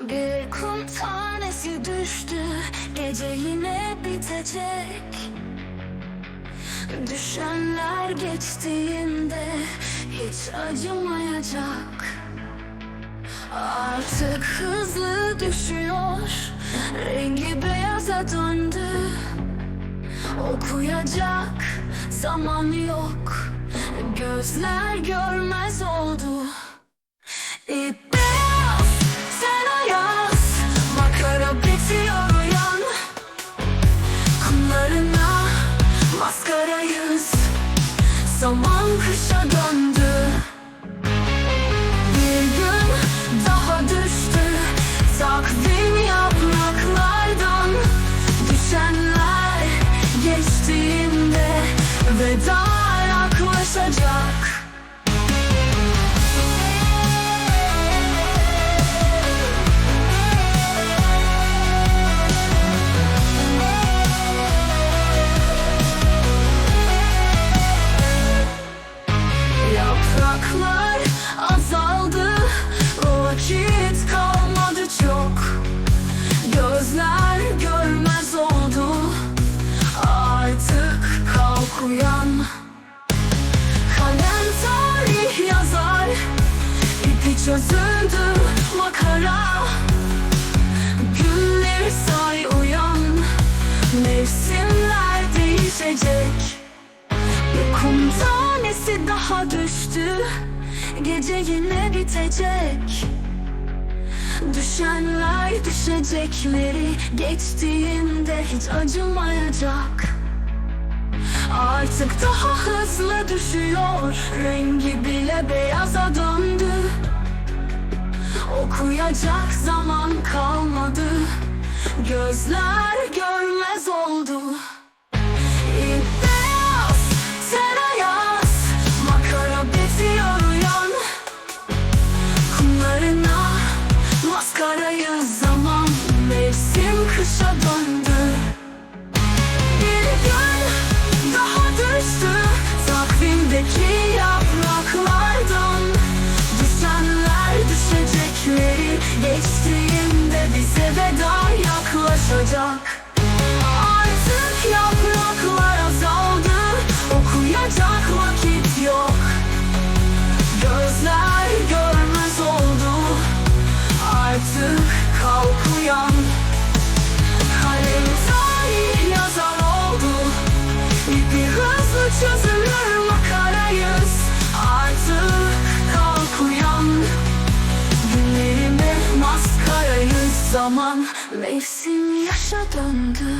Bir kum tanesi düştü Gece yine bitecek. Düşenler geçtiğinde Hiç acımayacak. Artık hızlı düşüyor Rengi beyaza döndü. Okuyacak zaman yok Gözler görmez oldu. İp maskarayız Zaman kışa döndü. Bir gün daha düştü. Takvim yapraklardan Düşenler geçtiğinde Veda yaklaşacak uyan. Kalem tarih yazar. İpi çözüldü makara. Günleri say uyan. Mevsimler değişecek. Bir kum tanesi daha düştü. Gece yine bitecek. Düşenler düşecekleri Geçtiğinde hiç acımayacak Artık daha hızlı düşüyor. Rengi bile beyaza döndü. Okuyacak zaman kalmadı. Gözler görmez oldu. Maskarayı zaman Mevsim kışa döndü Geçtiğinde bize veda yaklaşacak. Artık yapraklar azaldı Okuyacak Zaman mevsim yaşa döndü